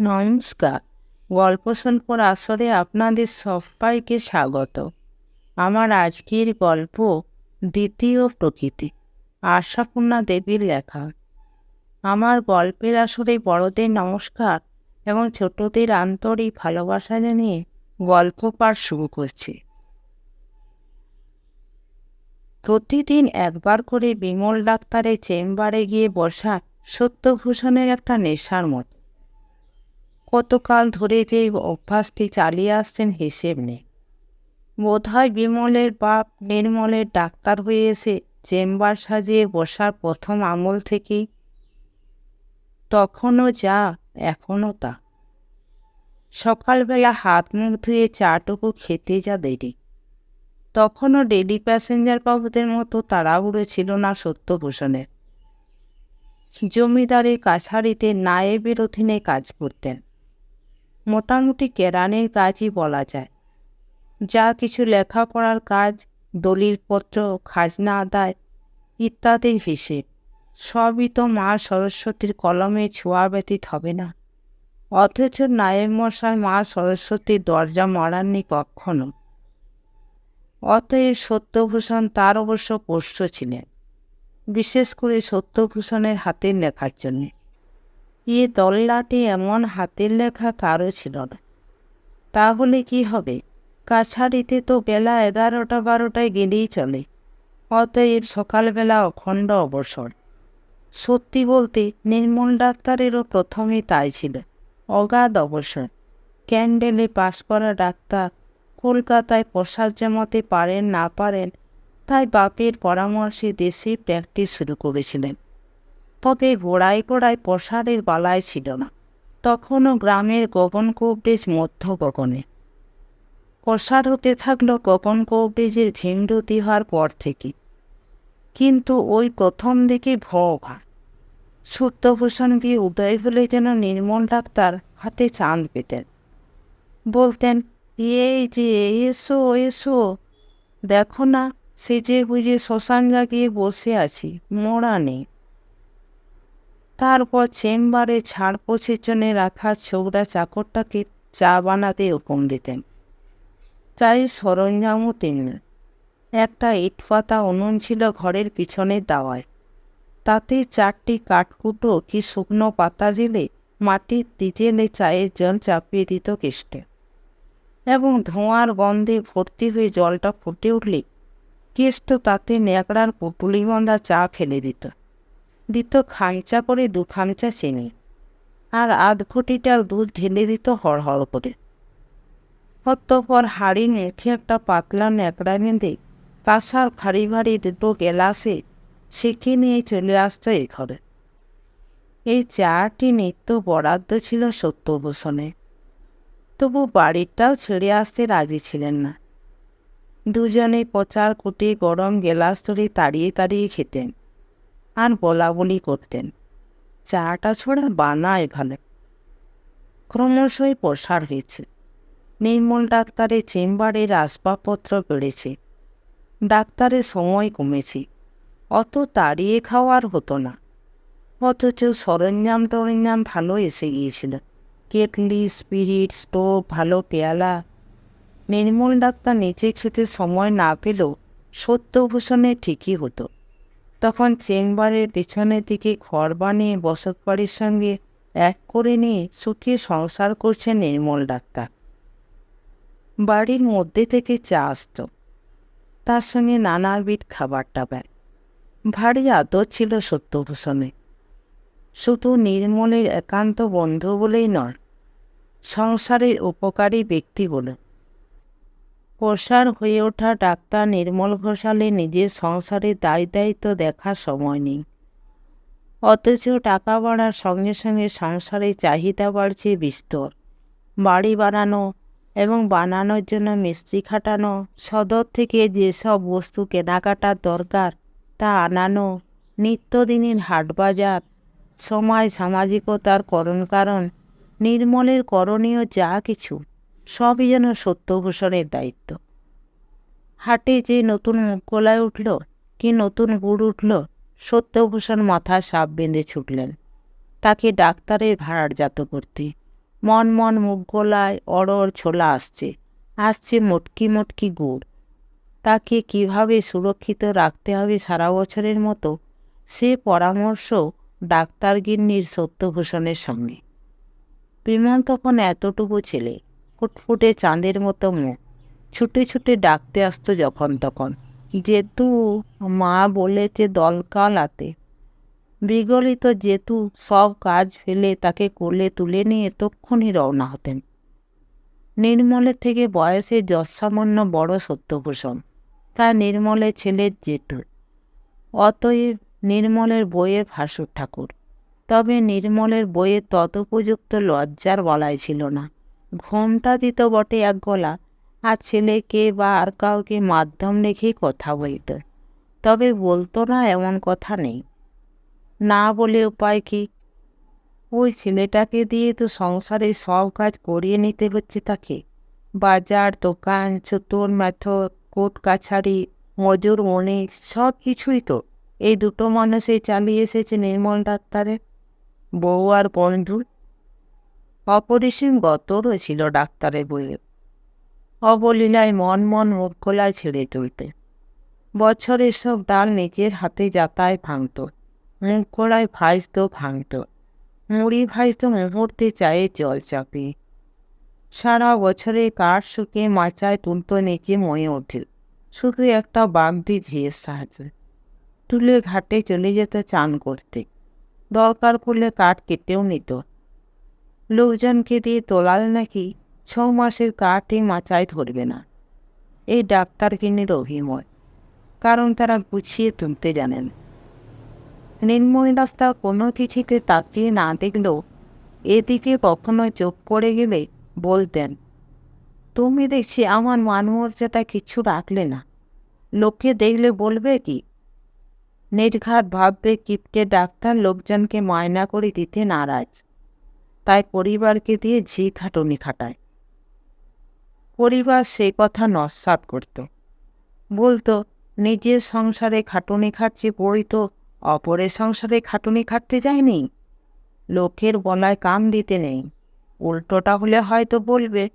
নমস্কার। গল্প স্বল্পর আসরে আপনাদের সবাইকে স্বাগত। আমার আজকের গল্প দ্বিতীয় প্রকৃতি, আশাপূর্ণা দেবীর লেখা। আমার গল্পের আসরে বড়দের নমস্কার এবং ছোটদের আন্তরিক ভালোবাসা জানিয়ে গল্প পাঠ শুরু করছি। প্রতিদিন একবার করে বিমল ডাক্তারের চেম্বারে গিয়ে বসা সত্যভূষণের একটা নেশার মতো। কতকাল ধরে যে অভ্যাসটি চালিয়ে আসছেন হিসেব নেই। বোধহয় বিমলের বাপ নির্মলের ডাক্তার হয়ে এসে চেম্বার সাজিয়ে বসার প্রথম আমল থেকেই তখনও যা, এখনও তা। সকালবেলা হাত মুখ ধুয়ে চাটুকু খেতে যা দেরি। তখনও ডেলি প্যাসেঞ্জার বাবুদের মতো তাড়াহুড়ো ছিল না সত্যভূষণের জমিদারের কাছারিতে নায়েবের অধীনে কাজ করতেন। মোটামুটি কেরানির কাজই বলা যায়। যা কিছু লেখাপড়ার কাজ, দলিলপত্র, খাজনা আদায় ইত্যাদির হিসেব। সবই তো মা সরস্বতীর কলমে ছোঁয়া ব্যতীত হবে না। অথচ নায়েব মশাই মা সরস্বতীর দরজা মারাননি কখনো। অতএব সত্যভূষণ তার অবশ্য পোষ্য ছিলেন, বিশেষ করে সত্যভূষণের হাতের লেখার জন্যে। এ তল্লাটে এমন হাতের লেখা কারও ছিল না। তাহলে কি হবে? কাছারিতে তো বেলা এগারোটা বারোটায় গেলেই চলে। অতএব সকালবেলা অখণ্ড অবসর। সত্যি বলতে নির্মল ডাক্তারেরও প্রথমে তাই ছিল। অগাধ অবসর। ক্যান্ডেলে পাশ করা ডাক্তার কলকাতায় প্রসাদ জমাতে পারেন না পারেন, তাই বাপের পরামর্শে দেশে প্র্যাকটিস শুরু করেছিলেন। তবে গোড়ায় গোড়ায় প্রসারের বালায় ছিল না। তখনও গ্রামের গগন কৌব্রিজ মধ্য গগনে। প্রসার হতে থাকল গগন কৌব্রিজের ভীমরতি হওয়ার পর থেকে। কিন্তু ওই প্রথম দিকে ভোগা। সত্যভূষণ গিয়ে উদয় হলে যেন নির্মল ডাক্তার হাতে চাঁদ পেতেন। বলতেন, এই যে, এসো এসো। দেখো না, সে যে বুঝে শ্মশান জাগিয়ে বসে আছি, মোড়া নেই। তারপর চেম্বারে ছাড় পোছের জন্য রাখা ছোকরা চাকরটাকে চা বানাতে হুকুম দিতেন। চাই সরঞ্জামও তেমনি একটা ইটপাতা উনুন ছিল ঘরের পিছনের দাওয়ায়। তাতে চারটি কাঠকুটো কি শুকনো পাতা জেলে মাটির দিজেলে চায়ের জল চাপিয়ে দিত কেষ্টে। এবং ধোঁয়ার গন্ধে ভর্তি হয়ে জলটা ফুটে উঠলে কেষ্ট তাতে ন্যাকড়ার পুটুলি বাঁধা চা ফেলে দিত। দিত খামচা করে দু খামচা চিনি। আর আধ ঘটিটা দুধ ঢেলে দিত হড়হড় করে। অতঃপর হাড়ি মুখে একটা পাতলা ন্যাকড়া বেঁধে কাঁসার ভারী ভারী দুটো গেলাসে সেঁকে নিয়ে চলে আসতো এই ঘরে। এই চাটি নিত্য বরাদ্দ ছিল সত্যভূষণে তবু বাড়িটাও ছেড়ে আসতে রাজি ছিলেন না। দুজনে পচার কুটি গরম গেলাস ধরে তাড়িয়ে তাড়িয়ে খেতেন। আর বলা বলি করতেন। চাটা ছড়া বানায় ভালো ক্রমশই প্রসার হয়েছে। নির্মল ডাক্তারের চেম্বারের আসবাবপত্র বেড়েছে। ডাক্তারের সময় কমেছে। অত তাড়িয়ে খাওয়ার হতো না। অথচ সরঞ্জাম টরঞ্জাম ভালো এসে গিয়েছিল। কেটলি, স্পিরিট, স্টোভ, ভালো পেয়ালা। নির্মল ডাক্তার নিচে খেতে সময় না পেলেও সত্যভূষণের ঠিকই হতো। তখন চেম্বারের পেছনের দিকে ঘর বানিয়ে বসত বাড়ির সঙ্গে এক করে নিয়ে সুখে সংসার করছে নির্মল ডাক্তার। বাড়ির মধ্যে থেকে চা আসত। তার সঙ্গে নানাবিধ খাবার টাবার ভারী আদর ছিল সত্যভূষণে। শুধু নির্মলের একান্ত বন্ধু বলেই নয়, সংসারের উপকারী ব্যক্তি বলে। প্রসার হয়ে ওঠা ডাক্তার নির্মল ঘোষালে নিজের সংসারের দায় দায়িত্ব দেখার সময় নেই। অথচ টাকা বাড়ার সঙ্গে সঙ্গে সংসারে চাহিদা বাড়ছে বিস্তর। বাড়ি বানানো এবং বানানোর জন্য মিস্ত্রি খাটানো, সদর থেকে যেসব বস্তু কেনাকাটার দরকার তা আনানো, নিত্যদিনের হাটবাজার সময় সামাজিকতার করণ কারণ, নির্মলের করণীয় যা কিছু। সবই যেন সত্যভূষণের দায়িত্ব। হাটে যে নতুন গলায় উঠল কি নতুন গুড় উঠল, সত্যভূষণ মাথায় সাপ বেঁধে ছুটলেন। তাকে ডাক্তারের ভাড়ারজাত করতে। মন মন মুখ গোলায় অড়ড় ছোলা আসছে আসছে মটকি মটকি গুড়। তাকে কীভাবে সুরক্ষিত রাখতে হবে সারা বছরের মতো, সে পরামর্শ ডাক্তার গিন্নির সত্যভূষণের সঙ্গে। বিমল তখন এতটুকু ছেলে ফুটফুটে চাঁদের মতো মুখ। ছুটে ছুটে ডাকতে আসতো যখন তখন। যেতু মা বলেছে দলকালাতে বিগলিত যেতু সব কাজ ফেলে তাকে কোলে তুলে নিয়ে তক্ষণই রওনা হতেন। নির্মলের থেকে বয়সে যৎসামান্য বড় সত্যভূষণ। তা নির্মলের ছেলের জেঠু। অতএব নির্মলের বইয়ের ভাসুর ঠাকুর। তবে নির্মলের বইয়ের ততোপযুক্ত লজ্জার বলাই ছিল না। ঘোমটা দিত বটে এক গলা, আর ছেলেকে বা আর কাউকে মাধ্যম রেখেই কথা বলত। তবে বলতো না এমন কথা নেই। না বলে উপায় কি? ওই ছেলেটাকে দিয়ে তো সংসারে সব কাজ করিয়ে নিতে হচ্ছে তাকে। বাজার, দোকান চতুর মেথর কোর্ট, কাছারি, মজুর, মনে, সব কিছুই তো। এই দুটো মানুষই চালিয়ে এসেছে নির্মল ডাক্তারে বউ আর বন্ধু। অপরিসীম গতরও ছিল ডাক্তারের বইয়ে। অবলীলায় মন মন মুখ খোলায় ছেড়ে তুলতে। বছরের সব ডাল নিজের হাতে যাতায় ভাঙত। মুখ খোলায় ভাজত ভাঙত। মুড়ি ভাজত মুহূর্তে চায়ে জল চাপিয়ে। সারা বছরে কাঠ শুকিয়ে মাচায় তুলতো নিচে ময়ে ওঠে। শুধু একটা বাগদি ঝিয়ের সাহায্যে। তুলে ঘাটে চলে যেত চান করতে। দরকার পড়লে কাঠ কেটেও নিত। লোকজনকে দিয়ে তোলাল নাকি ছ মাসের কাঠে মাচায় ধরবে না? এই ডাক্তার কিনের অভিময়, কারণ তারা গুছিয়ে তুলতে জানেন। নির্মল ডাক্তার কোনো কিছুতে তাকিয়ে না দেখলেও এদিকে কখনো চোখ পড়ে গেলে বলতেন, তুমি দেখছি আমার মানমর্যাদা কিছু রাখলে না। লোককে দেখলে বলবে কি? নেটঘাট ভাববে কিপকে ডাক্তার লোকজনকে মায়না করে দিতে নারাজ। তাই পরিবারকে দিয়ে ঝি খাটুনি খাটায়। পরিবার সে কথা নস্বাত করত। বলতো, নিজের সংসারে খাটুনি খাটছে বই তো, অপরের সংসারে খাটুনি খাটতে যায়নি। লোকের বলায় কান দিতে নেই। উল্টোটা হলে হয়তো বলবে,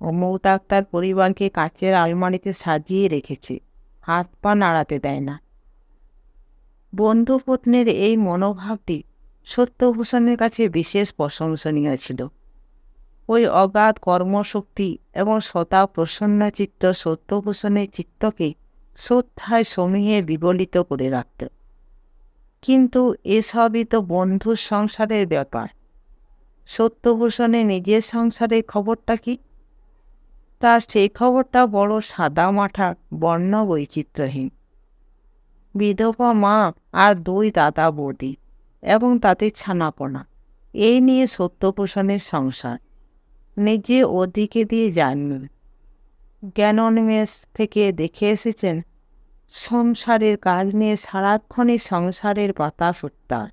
অমুক ডাক্তার পরিবারকে কাচের আলমারিতে সাজিয়ে রেখেছে, হাত পা নাড়াতে দেয় না। বন্ধুপত্নের এই মনোভাবটি সত্যভূষণের কাছে বিশেষ প্রশংসনীয় ছিল। ওই অগাধ কর্মশক্তি এবং সদা প্রসন্ন চিত্ত সত্যভূষণের চিত্তকে শ্রদ্ধায় সমীহে বিবলিত করে রাখত। কিন্তু এসবই তো বন্ধুর সংসারের ব্যাপার। সত্যভূষণের নিজের সংসারের খবরটা কি? তা সেই খবরটা বড় সাদা মাঠা বর্ণ বৈচিত্র্যহীন বিধবা মা আর দুই দাদা বৌদি। এবং তাতে ছানাপনা। এই নিয়ে সত্যপোষণের সংসার। নিজে ওদিকে দিয়ে যাননি। জ্ঞানোন্মেষ থেকে দেখে এসেছেন, সংসারের কাজ নিয়ে সারাক্ষণই সংসারের বাতাস উত্তার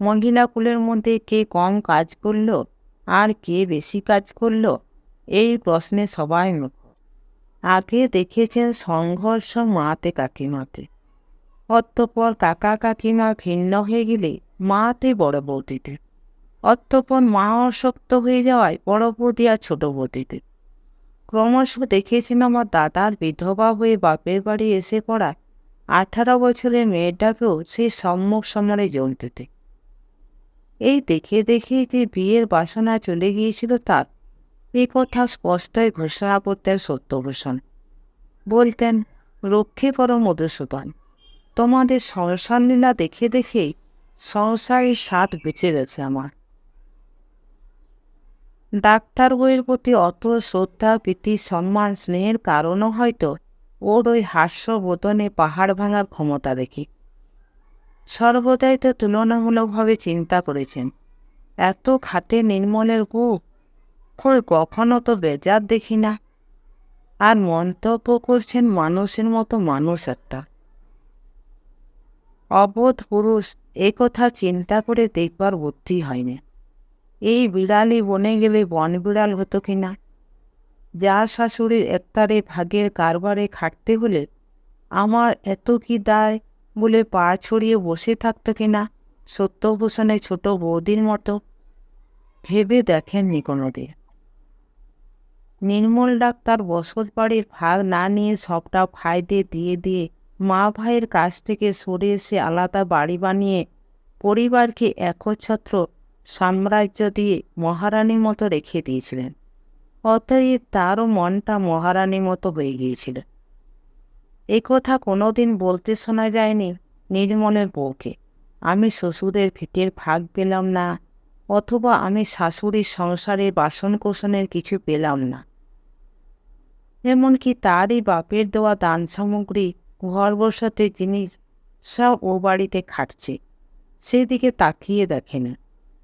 মহিলা কুলের মধ্যে কে কম কাজ করল, আর কে বেশি কাজ করল, এই প্রশ্নে সবাই মুখ আগে দেখেছেন সংঘর্ষ মাতে কাকিমাতে অতঃপর কাকা কাকিমা ভিন্ন হয়ে গেলে মাতে বড় বৌদিতে। অতঃপর মা অশক্ত হয়ে যাওয়ায় বড় বৌদি আর ছোট বৌদিতে। ক্রমশ দেখেছেন আমার দাদার বিধবা হয়ে বাপের বাড়ি এসে পড়া আঠারো বছরের মেয়েটাকেও সেই সম্মুখ সমরে জল দিতে এই দেখে দেখে যে বিয়ের বাসনা চলে গিয়েছিল তার, এ কথা স্পষ্টই ঘোষণা করতেন সত্যভূষণ। বলতেন, রক্ষে করো মধুসূদন। তোমাদের সংসার লীলা দেখে দেখেই সংসারের স্বাদ বেঁচে গেছে আমার। ডাক্তার বইয়ের প্রতি অত শ্রদ্ধা, প্রীতি, সম্মান, স্নেহের কারণও হয়তো ওর ওই হাস্যবোধনে পাহাড় ভাঙার ক্ষমতা দেখি। সর্বদাই তো তুলনামূলকভাবে চিন্তা করেছেন। এত খাটে নির্মলের গু কই কখনো তো বেজার দেখি না। আর মন্তব্য করছেন মানুষের মতো মানুষ একটা। অবোধ পুরুষ এ কথা চিন্তা করে দেখবার বুদ্ধি হয়নি। এই বিড়ালই বনে গেলে বন বিড়াল হতো কি না? যার শাশুড়ির একতারে ভাগের কারবারে খাটতে হলে আমার এত কি দায় বলে পা ছড়িয়ে বসে থাকতো কি না সত্যভূষণের ছোট বৌদির মতো? ভেবে দেখেননি কোনোদিন। নির্মল ডাক্তার বসত বাড়ির ভাগ না নিয়ে সবটা ভাইদের দিয়ে দিয়ে মা ভাইয়ের কাছ থেকে সরে এসে আলাদা বাড়ি বানিয়ে পরিবারকে একচ্ছত্র সাম্রাজ্য দিয়ে মহারানীর মতো রেখে দিয়েছিলেন। অতএব তারও মনটা মহারানীর মতো হয়ে গিয়েছিল। এ কথা কোনোদিন বলতে শোনা যায়নি নির্মলের বউকে। আমি শ্বশুরের ভিটের ভাগ পেলাম না, অথবা আমি শাশুড়ির সংসারের বাসন কোসনের কিছু পেলাম না। এমনকি তারই বাপের দেওয়া দান সামগ্রী ঘর বসাতে জিনিস সব ও বাড়িতে খাটছে। সেদিকে তাকিয়ে দেখে না।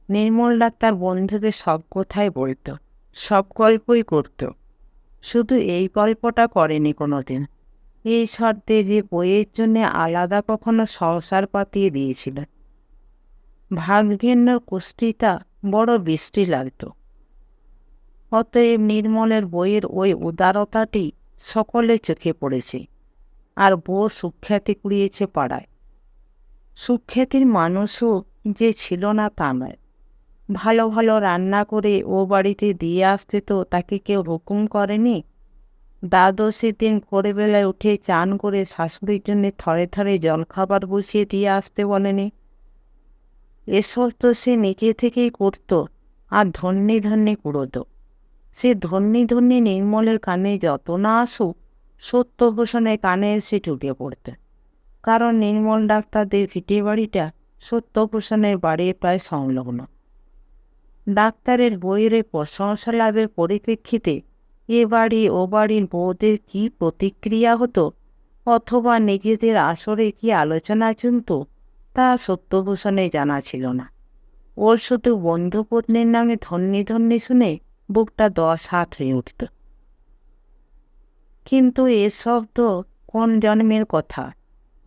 নির্মল ডাক্তার বন্ধুদের সব কথাই বলতো, সব গল্পই করত। শুধু এই গল্পটা করেনি কোনোদিন। এই শর্তে যে বইয়ের জন্যে আলাদা কখনো সংসার পাতিয়ে দিয়েছিল। ভাগ্যেন্য কুস্তিটা বড় বৃষ্টি লাগত। অতএব নির্মলের বইয়ের ওই উদারতাটি সকলে চোখে পড়েছে। আর বউ সুখ্যাতি কুড়িয়েছে পাড়ায়। সুখ্যাতির মানুষও যে ছিল না তা নয়। ভালো ভালো রান্না করে ও বাড়িতে দিয়ে আসতে তো তাকে কেউ হুকুম করেনি। দ্বাদশীর দিন ভোরবেলায় উঠে চান করে শাশুড়ির জন্য থরে থরে জলখাবার বসিয়ে দিয়ে আসতে বলেনি। এসব তো সে নিজে থেকেই করত আর ধন্যে ধন্যে কুড়োত। সে ধন্যে ধন্যে নির্মলের কানে যত না আসুক সত্যভূষণের কানে এসে ঢুকে পড়তে। কারণ নির্মল ডাক্তারদের ভিটে বাড়িটা সত্যভূষণের বাড়ির প্রায় সংলগ্ন। ডাক্তারের বইয়ের প্রশংসা লাভের পরিপ্রেক্ষিতে এ বাড়ি ও বাড়ির বউদের কী প্রতিক্রিয়া হতো অথবা নিজেদের আসরে কি আলোচনা চলত তা সত্যভূষণে জানা ছিল না। ওর শুধু বন্ধুপত্নীর নামে ধন্যে ধন্যে শুনে বুকটা দশ হাত হয়ে উঠত। কিন্তু এসব তো কোন জন্মের কথা?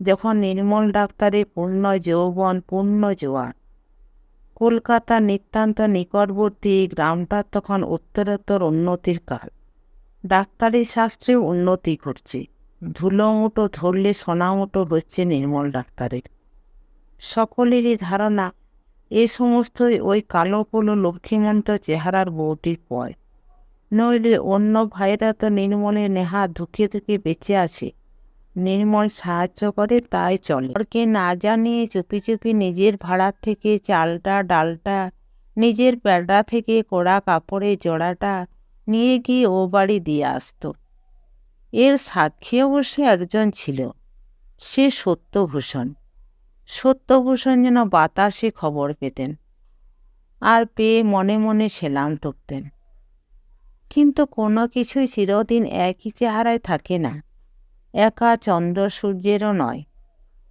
যখন নির্মল ডাক্তারের পূর্ণ যৌবন, পূর্ণ জোয়ার কলকাতা নিতান্ত নিকটবর্তী গ্রামটার তখন উত্তরোত্তর উন্নতির কাল। ডাক্তারি শাস্ত্রে উন্নতি ঘটছে। ধুলো মুটো ধরলে সোনা মুটো হচ্ছে নির্মল ডাক্তারের। সকলেরই ধারণা, এ সমস্ত ওই কালো পোলো লক্ষ্মীমন্ত চেহারার বউটির পয়। নইলে অন্য ভাইরা তো নির্মলের নেহা ধুকে ধুকে বেঁচে আছে। নির্মল সাহায্য করে, তাই চলে। ওরকে না জানিয়ে চুপি চুপি নিজের ভাড়ার থেকে চালটা, ডালটা, নিজের প্যাডা থেকে কড়া কাপড়ের জোড়াটা নিয়ে গিয়ে ও বাড়ি দিয়ে আসতো। এর সাক্ষী অবশ্য একজন ছিল, সে সত্যভূষণ। সত্যভূষণ যেন বাতাসে খবর পেতেন, আর পেয়ে মনে মনে সেলাম টুকতেন কিন্তু কোনো কিছুই চিরদিন একই চেহারায় থাকে না। একা চন্দ্র সূর্যেরও নয়।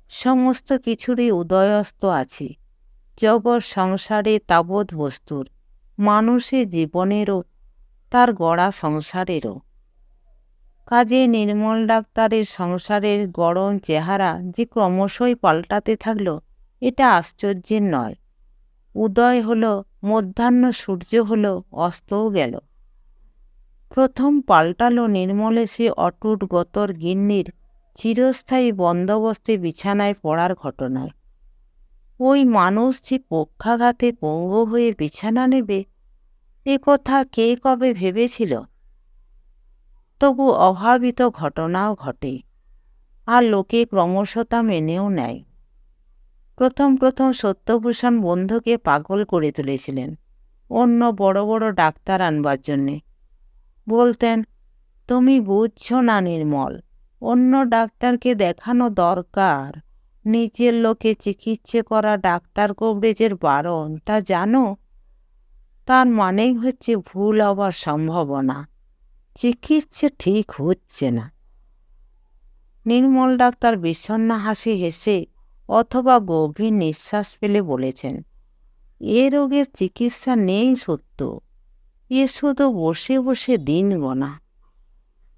সমস্ত কিছুরই উদয়স্ত আছে। জগৎ সংসারে তাবৎ বস্তুর। মানুষের জীবনেরও, তার গড়া সংসারেরও। কাজে নির্মল ডাক্তারের সংসারের গরম চেহারা যে ক্রমশই পাল্টাতে থাকল, এটা আশ্চর্যের নয়। উদয় হলো, মধ্যাহ্ন সূর্য হলো, অস্তও গেল। প্রথম পাল্টালো নির্মলে সে অটুট গতর গিন্নির চিরস্থায়ী বন্দোবস্তে বিছানায় পড়ার ঘটনায়। ওই মানুষ যে পক্ষাঘাতে পঙ্গ হয়ে বিছানা নেবে, এ কথা কে কবে ভেবেছিল? তবু অভাবিত ঘটনাও ঘটে, আর লোকে ক্রমশ তা মেনেও নেয়। প্রথম প্রথম সত্যভূষণ বন্ধুকে পাগল করে তুলেছিলেন, অন্য বড় বড় ডাক্তার আনবার জন্যে। বলতেন, তুমি বুঝছ না নির্মল, অন্য ডাক্তারকে দেখানো দরকার। নিজের লোকে চিকিৎসা করা ডাক্তার কবরেজের বারণ, তা জানো? তার মানেই হচ্ছে ভুল হবার সম্ভাবনা। চিকিৎসা ঠিক হচ্ছে না। নির্মল ডাক্তার বিষণ্ণ হাসি হেসে অথবা গভীর নিঃশ্বাস ফেলে বলেছেন, এ রোগের চিকিৎসা নেই সত্য। এ শুধু বসে বসে দিন গোনা।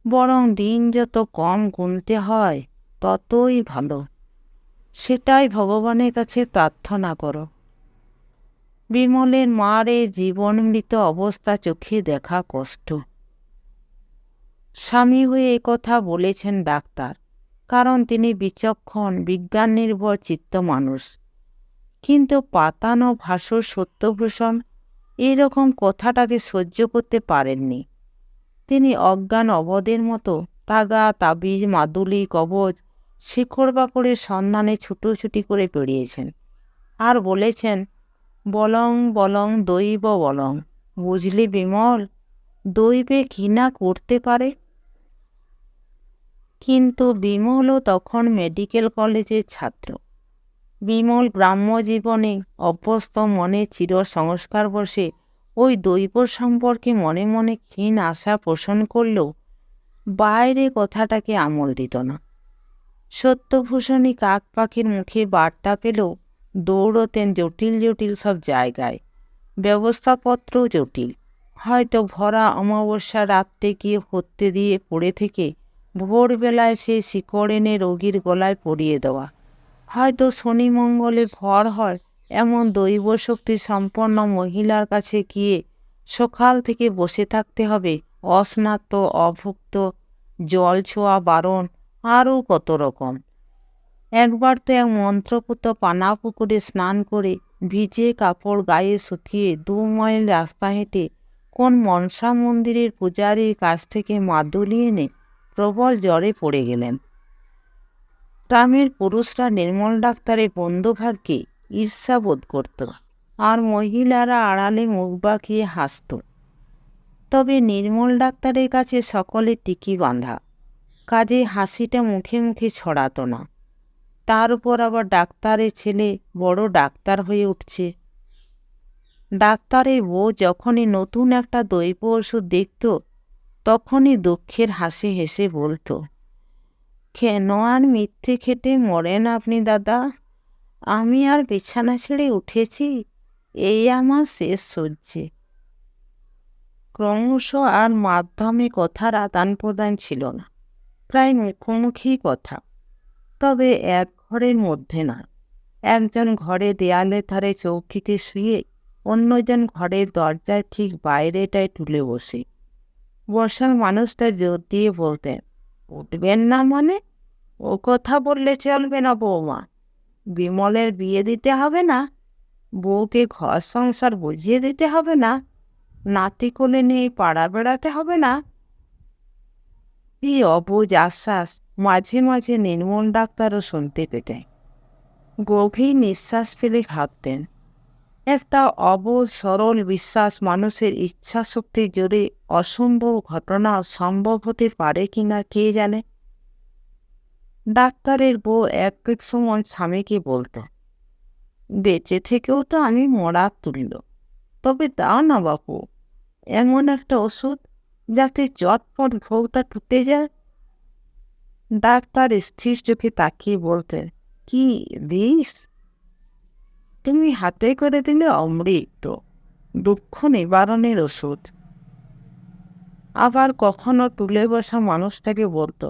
বরং দিন যত কম গুনতে হয়, ততই ভালো। সেটাই ভগবানের কাছে প্রার্থনা করো। বিমলের মার এই জীবনমৃত অবস্থা চোখে দেখা কষ্ট। স্বামী হয়ে এ কথা বলেছেন ডাক্তার, কারণ তিনি বিচক্ষণ বিজ্ঞান নির্ভর চিত্ত মানুষ কিন্তু পাতানো ভাষ্য সত্যভূষণ এইরকম কথাটাকে সহ্য করতে পারেননি। তিনি অজ্ঞান অবধের মতো তাগা তাবিজ, মাদুলি কবচ শিকড় বাকড়ের সন্ধানে ছুটোছুটি করে পেরিয়েছেন আর বলেছেন, বলং বলং, দৈব বলং, বুঝলি বিমল, দৈবে না করতে পারে? কিন্তু বিমলও তখন মেডিকেল কলেজের ছাত্র। বিমল গ্রাম্য জীবনে অভ্যস্ত মনে চির সংস্কার বসে ওই দৈব সম্পর্কে মনে মনে ক্ষীণ আশা পোষণ করলেও বাইরে কথাটাকে আমল দিত না। সত্যভূষণী কাক পাখির মুখে বার্তা পেলেও দৌড়তেন জটিল জটিল সব জায়গায়। ব্যবস্থাপত্র জটিল। হয়তো ভরা অমাবস্যা রাত্রে গিয়ে হত্যে দিয়ে পড়ে থেকে ভোরবেলায় সে শিকড় এনে রোগীর গলায় পরিয়ে দেওয়া। হয়তো শনি মঙ্গলে ভর হয়, এমন দৈব শক্তি সম্পন্ন মহিলার কাছে গিয়ে সকাল থেকে বসে থাকতে হবে। অস্নাত, অভুক্ত, জল ছোঁয়া, বারণ আরও কত রকম। একবার তো এক মন্ত্রপুত পানা পুকুরে স্নান করে ভিজে কাপড় গায়ে শুকিয়ে দু মাইল রাস্তা হেঁটে কোন মনসা মন্দিরের পূজারীর কাছ থেকে মাদুলি এনে প্রবল জ্বরে পড়ে গেলেন। গ্রামের পুরুষরা নির্মল ডাক্তারের বন্ধুভাগ্যে ঈর্ষা বোধ করত আর মহিলারা আড়ালে মুখ বাঁকিয়ে হাসত। তবে নির্মল ডাক্তারের কাছে সকলে টিকি বাঁধা, কাজে হাসিটা মুখে মুখে ছড়াতো না। তার উপর আবার ডাক্তারের ছেলে বড় ডাক্তার হয়ে উঠছে। ডাক্তারের বউ যখনই নতুন একটা দৈব ওষুধ দেখত, তখনই দুঃখের হাসি হেসে বলতো কেন আর মিথ্যে খেটে মরেন আপনি, দাদা? আমি আর বিছানা ছেড়ে উঠেছি, এই আমার শেষ সহ্যে। ক্রমশ আর মাধ্যমে কথার আদান প্রদান ছিল না, প্রায় মুখোমুখি কথা। তবে এক ঘরের মধ্যে না, একজন ঘরে দেয়ালে ধারে চৌকিতে শুয়ে অন্যজন ঘরের দরজায় ঠিক বাইরেটায় তুলে বসে। বসার মানুষটা জোর দিয়ে বলতেন উঠবেন না মানে? ও কথা বললে চলবে না বৌমা। বিমলের বিয়ে দিতে হবে না? বউকে ঘর সংসার বুঝিয়ে দিতে হবে না? নাতি কোলে নিয়ে পাড়া বেড়াতে হবে না? এই অবুজ আশ্বাস মাঝে মাঝে নির্মল ডাক্তারও শুনতে পেতেন। গভীর নিঃশ্বাস ফেলে ভাবতেন একটা অবুজ, সরল বিশ্বাস মানুষের ইচ্ছা শক্তির জোরে অসম্ভব ঘটনা সম্ভব হতে পারে কিনা কে জানে? ডাক্তারের বউ এক এক সময় স্বামীকে বলতো, বেঁচে থেকেও তো আমি মরা তুলল তবে দাও না বাপু, এমন একটা ওষুধ যাতে চটপট ভোগটা টুটে যায়? ডাক্তার স্থির চোখে তাকিয়ে বলতেন, কি, বিষ? তুমি হাতে করে দিলে অমৃত দুঃখ নিবারণের ওষুধ আবার কখনো তুলে বসা মানুষটাকে বলতো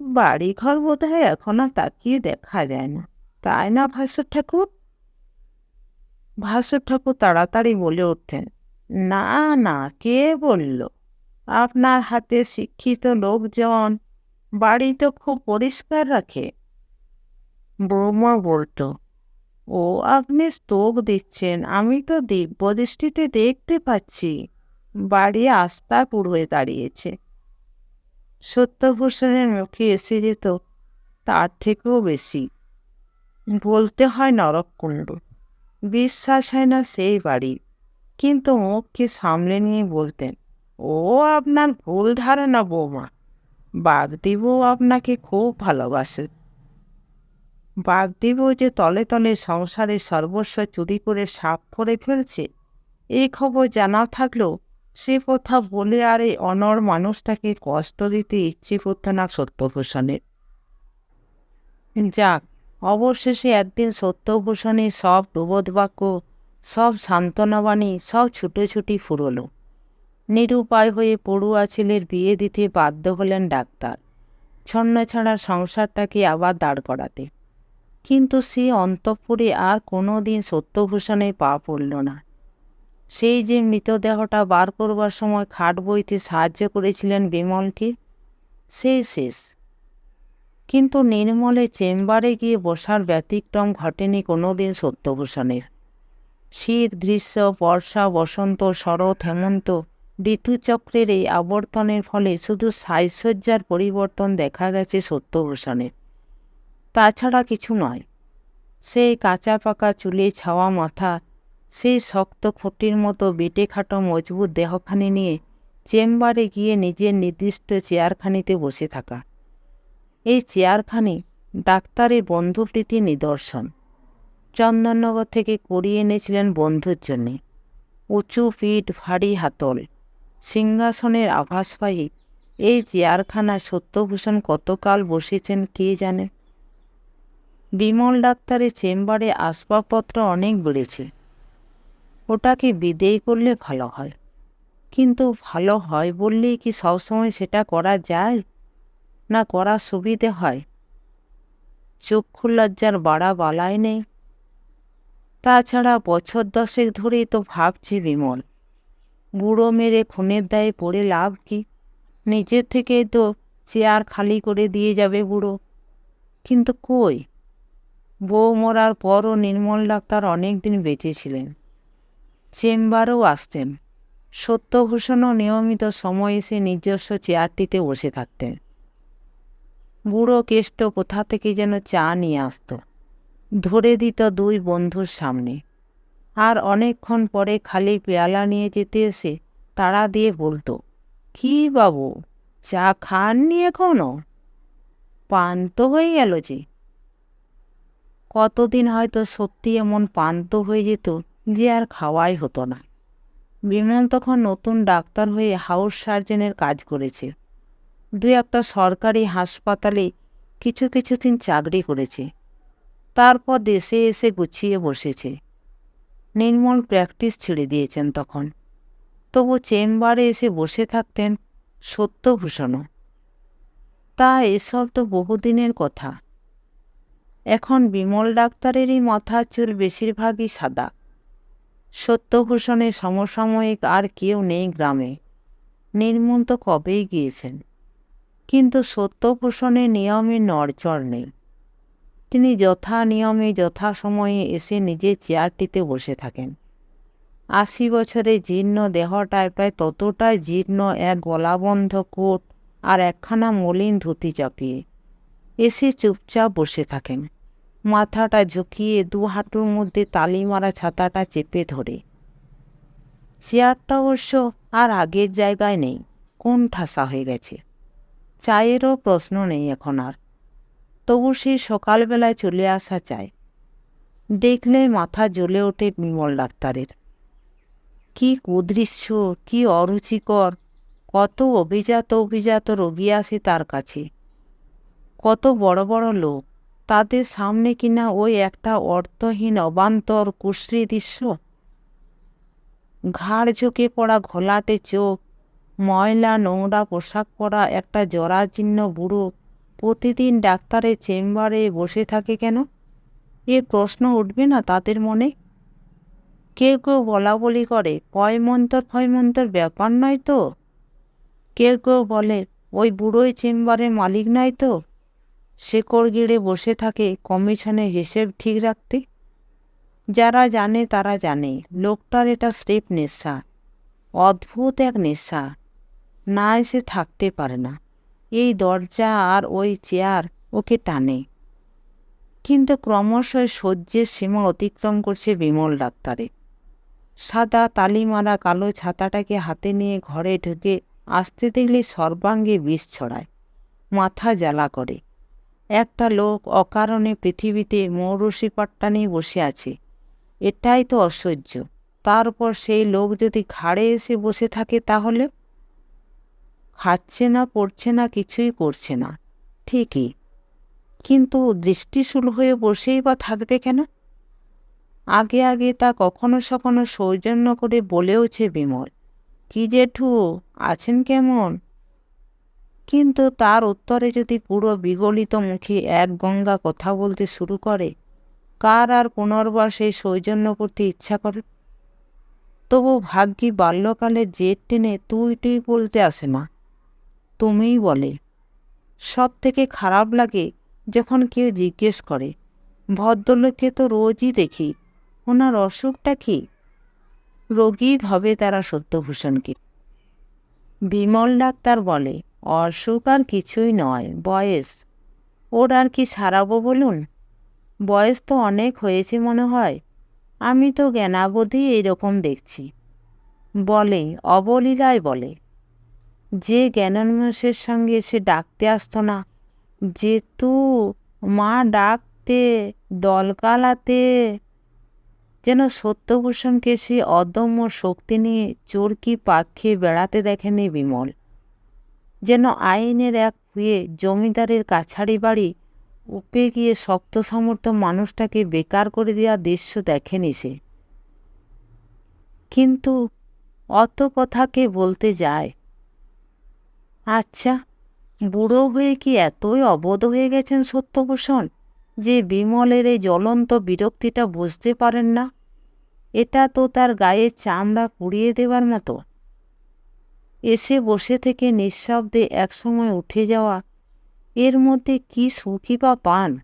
বাড়ি ঘর বোধ হয় এখন তাকিয়ে দেখা যায় না তাই না ভাস্বর ঠাকুর ভাস্বর ঠাকুর তাড়াতাড়ি বলে উঠতেন না না কে বলল আপনার হাতে শিক্ষিত লোকজন বাড়ি তো খুব পরিষ্কার রাখে বৌমা বলতো ও আপনি স্তোক দিচ্ছেন। আমি তো দিব্য দৃষ্টিতে দেখতে পাচ্ছি। বাড়ি আস্থা পুড়ে দাঁড়িয়েছে। সত্যভূষণের মুখে এসে যেত, তার থেকেও বেশি। বলতে হয় নরককুণ্ড। বিশ্বাস হয় না সেই বাড়ি। কিন্তু মুখকে সামলে নিয়ে বলতেন, ও আপনার ভুল ধারণা, বৌমা। বাগদেবও আপনাকে খুব ভালোবাসে। বাগদেবও যে তলে তলে সংসারের সর্বস্ব চুরি করে সাপ করে ফেলছে। এই খবর জানা থাকলেও সে কথা বলে আর এই অনর মানুষটাকে কষ্ট দিতে ইচ্ছে করতো না সত্যভূষণের। যাক, অবশেষে একদিন সত্যভূষণের সব প্রবোধ বাক্য সব সান্ত্বনাবাণী, সব ছুটোছুটি ফুরলো। নিরুপায় হয়ে পড়ুয়া ছেলের বিয়ে দিতে বাধ্য হলেন ডাক্তার। ছন্ন ছাড়া সংসারটাকে আবার দাঁড় করাতে। কিন্তু সে অন্তঃপুরে আর কোনো দিন সত্যভূষণের পা পড়ল না। সেই যে মৃতদেহটা বার করবার সময় খাট বইতে সাহায্য করেছিলেন বিমলকে সেই শেষ। কিন্তু নির্মলে চেম্বারে গিয়ে বসার ব্যতিক্রম ঘটেনি কোনো দিন সত্যভূষণের। শীত, গ্রীষ্ম, বর্ষা, বসন্ত, শরৎ, হেমন্ত, ঋতুচক্রের এই আবর্তনের ফলে শুধু সাজসজ্জার পরিবর্তন দেখা গেছে সত্যভূষণের। তাছাড়া কিছু নয়। সেই কাঁচা পাকা চুলে ছাওয়া মাথা, সেই শক্ত খুঁটির মতো বেটে খাটো মজবুত দেহখানি নিয়ে চেম্বারে গিয়ে নিজের নির্দিষ্ট চেয়ারখানিতে বসে থাকা। এই চেয়ারখানি ডাক্তারের বন্ধুপ্রীতি নিদর্শন। চন্দননগর থেকে করিয়ে এনেছিলেন বন্ধুর জন্যে। উঁচু পিঠ ভারী হাতল। সিংহাসনের আভাস পাই এই চেয়ারখানায় সত্যভূষণ কতকাল বসেছেন কে জানে? বিমল ডাক্তারের চেম্বারে আসবাবপত্র অনেক বেড়েছে ওটাকে বিদেয় করলে ভালো হয়। কিন্তু ভালো হয় বললেই কি সবসময় সেটা করা যায়? না করা সুবিধে হয়? চক্ষু লজ্জার বাড়া বালায় নেই। তাছাড়া বছর দশেক ধরেই তো ভাবছে বিমল, বুড়ো মেরে খুনের দায়ে পড়ে লাভ কি? নিজের থেকেই তো চেয়ার খালি করে দিয়ে যাবে বুড়ো। কিন্তু কই? বউ মরার পরও নির্মল ডাক্তার অনেক দিন বেঁচেছিলেন চেম্বারেও আসতেন। সত্যভূষণও নিয়মিত সময় এসে নিজস্ব চেয়ারটিতে বসে থাকতেন। বুড়ো কেষ্ট কোথা থেকে যেন চা নিয়ে আসতো। ধরে দিত দুই বন্ধুর সামনে। আর অনেকক্ষণ পরে খালি পেয়ালা নিয়ে যেতে এসে তাড়া দিয়ে বলতো, কি বাবু, চা খাননি এখনও? তো হয়ে গেল যে। কতদিন হয়তো সত্যি এমন পান্ত হয়ে যেত যে আর খাওয়াই হতো না। বিমল তখন নতুন ডাক্তার হয়ে হাউস সার্জেনের কাজ করেছে। দু একটা সরকারি হাসপাতালে কিছু কিছু দিন চাকরি করেছে। তারপর দেশে এসে গুছিয়ে বসেছে। নির্মল প্র্যাকটিস ছেড়ে দিয়েছেন তখন। তবু চেম্বারে এসে বসে থাকতেন সত্যভূষণও। তা এসব তো বহুদিনের কথা। এখন বিমল ডাক্তারেরই মাথার চুল বেশিরভাগই সাদা। সত্যভূষণের সমসাময়িক আর কেউ নেই গ্রামে। নির্মল তো কবেই গিয়েছেন? কিন্তু সত্যভূষণের নিয়মে নড়চড় নেই। তিনি যথা নিয়মে যথাসময়ে এসে নিজের চেয়ারটিতে বসে থাকেন। আশি বছরে জীর্ণ দেহটায় প্রায় ততটাই জীর্ণ এক গলাবন্ধ কোট আর একখানা মলিন ধুতি চাপিয়ে। এসে চুপচাপ বসে থাকেন। মাথাটা ঝুঁকিয়ে দু হাঁটুর মধ্যে তালি মারা ছাতাটা চেপে ধরে। চেয়ারটা অবশ্য আর আগের জায়গায় নেই, কোন ঠাসা হয়ে গেছে। চায়েরও প্রশ্ন নেই এখন আর। তবু সে সকালবেলায় চলে আসা চায়। দেখলে মাথা জ্বলে ওঠে বিমল ডাক্তারের। কি কুদৃশ্য, কি অরুচিকর, কত অভিজাত অভিজাত রোগী আসে তার কাছে। কত বড় বড় লোক। তাদের সামনে কিনা ওই একটা অর্থহীন অবান্তর কুশ্রী দৃশ্য। ঘাড় ঝুঁকে পড়া ঘোলাটে চোখ, ময়লা নোংরা পোশাক পরা একটা জরাজীর্ণ বুড়ো প্রতিদিন ডাক্তারের চেম্বারে বসে থাকে কেন? এ প্রশ্ন উঠবে না তাদের মনে? কেউ কেউ বলা বলি করে পয়মন্তর ফয়মন্তর ব্যাপার নয় তো? কেউ কেউ বলে, ওই বুড়োই চেম্বারের মালিক নয় তো? শেকড় গিড়ে বসে থাকে কমিশনের হিসেব ঠিক রাখতে। যারা জানে তারা জানে, লোকটার এটা স্টেপ নেশা, অদ্ভুত এক নেশা। না এসে থাকতে পারে না। এই দরজা আর ওই চেয়ার ওকে টানে। কিন্তু ক্রমশ সহ্যের সীমা অতিক্রম করছে বিমল ডাক্তারে। সাদা তালিমারা কালো ছাতাটাকে হাতে নিয়ে ঘরে ঢুকে আসতে দেখলে সর্বাঙ্গে বিষ ছড়ায়। মাথা জ্বালা করে। একটা লোক অকারণে পৃথিবীতে মৌরসি নিয়ে বসে আছে। এটাই তো অসহ্য। তারপর সেই লোক যদি ঘাড়ে এসে বসে থাকে তাহলে? খাচ্ছে না, পড়ছে না, কিছুই করছে না। ঠিকই। কিন্তু দৃষ্টিশূল হয়ে বসেই বা থাকবে কেন? আগে আগে তা কখনো সখনো সৌজন্য করে বলেওছে বিমল। কি জেঠু, আছেন কেমন? কিন্তু তার উত্তরে যদি পুরো বিগলিত মুখে এক গঙ্গা কথা বলতে শুরু করে, কার আর পুনর্বার সেই সৌজন্য করতে ইচ্ছা করে? তবু ভাগ্যি বাল্যকালে জেট টেনে তুই তুই বলতে আসে না। তুমিই বলে সব থেকে খারাপ লাগে যখন কেউ জিজ্ঞেস করে, ভদ্রলোককে তো রোজই দেখি, ওনার অসুখটা কি? রোগী ভাবে তারা সত্যভূষণকে। বিমল ডাক্তার বলে অসুখ আর কিছুই নয়, বয়স। ওর আর কি সারাবো বলুন? বয়স তো অনেক হয়েছে মনে হয়। আমি তো জ্ঞানাবধি এইরকম দেখছি। বলে, অবলীলায় বলে, যে জ্ঞানান্বেষের সঙ্গে সে ডাকতে আসতো না, যেতু মা ডাকতে দলকালাতে যেন সত্যভূষণকে সে অদম্য শক্তি নিয়ে চোরকি খেয়ে বেড়াতে দেখেনি বিমল। যেন আইনের এক হয়ে জমিদারের কাছারি বাড়ি উপে গিয়ে শক্ত সমর্থ মানুষটাকে বেকার করে দেওয়া দৃশ্য দেখেনি সে। কিন্তু অত কথাকে বলতে যায়? আচ্ছা বুড়ো হয়ে কি এতই অবোধ হয়ে গেছেন সত্যভূষণ যে বিমলের এই জ্বলন্ত বিরক্তিটা বুঝতে পারেন না? এটা তো তার গায়ে চামড়া পুড়িয়ে দেওয়ার মতো। এসে বসে থেকে নিঃশব্দে একসময় উঠে যাওয়া, এর মধ্যে কি সুখী বা পান?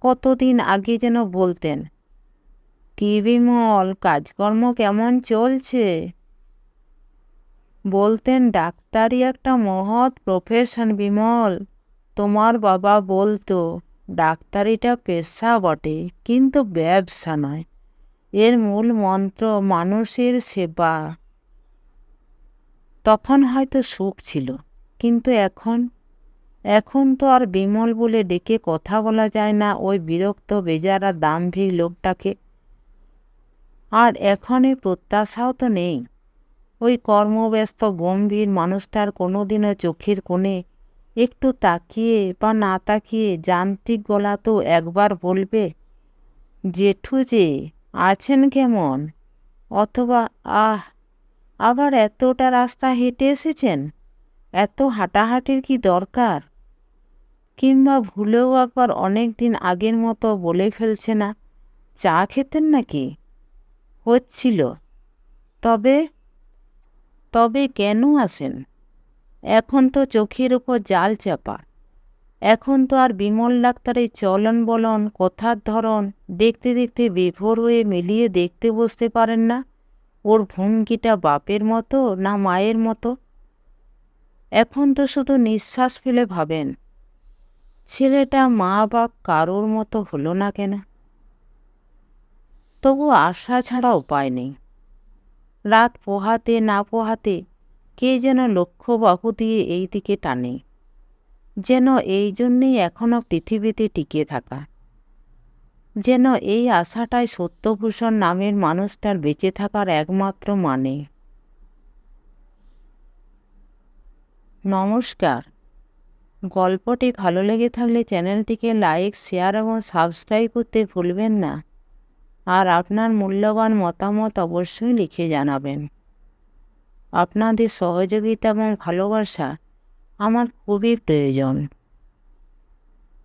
কতদিন আগে যেন বলতেন কি বিমল কাজকর্ম কেমন চলছে বলতেন ডাক্তারি একটা মহৎ প্রফেশন বিমল। তোমার বাবা বলতো, ডাক্তারিটা পেশা বটে, কিন্তু ব্যবসা নয়। এর মূল মন্ত্র মানুষের সেবা। তখন হয়তো সুখ ছিল, কিন্তু এখন এখন তো আর বিমল বলে ডেকে কথা বলা যায় না ওই বিরক্ত বেজারা দাম্ভিক লোকটাকে। আর এখন এই প্রত্যাশাও তো নেই। ওই কর্মব্যস্ত গম্ভীর মানুষটার কোনোদিনও চোখের কোণে একটু তাকিয়ে বা না তাকিয়ে যান্ত্রিক গলা তো একবার বলবে, জেঠু যে, আছেন কেমন? অথবা, আহ আবার এতটা রাস্তা হেঁটে এসেছেন? এত হাঁটাহাঁটির কি দরকার? কিংবা ভুলেও একবার অনেক দিন আগের মতো বলে ফেলছে না? চা খেতেন নাকি? হচ্ছিল। তবে তবে কেন আসেন? এখন তো চোখের উপর জাল চাপা। এখন তো আর বিমল ডাক্তারের চলন বলন, কথার ধরন দেখতে দেখতে বিভোর হয়ে মিলিয়ে দেখতে বসতে পারেন না। ওর ভঙ্গিটা বাপের মতো না মায়ের মতো? এখন তো শুধু নিঃশ্বাস ফেলে ভাবেন, ছেলেটা মা বাপ কারোর মতো হলো না কেন? তবু আশা ছাড়া উপায় নেই। রাত পোহাতে না পোহাতে কে যেন লক্ষ্য বাহু দিয়ে এই দিকে টানে, যেন এই জন্যেই এখনও পৃথিবীতে টিকে থাকা। যেন এই আশাটাই সত্যভূষণ নামের মানুষটার বেঁচে থাকার একমাত্র মানে। নমস্কার। গল্পটি ভালো লেগে থাকলে চ্যানেলটিকে লাইক, শেয়ার এবং সাবস্ক্রাইব করতে ভুলবেন না। আর আপনার মূল্যবান মতামত অবশ্যই লিখে জানাবেন। আপনাদের সহযোগিতা এবং ভালোবাসা আমার খুবই প্রয়োজন।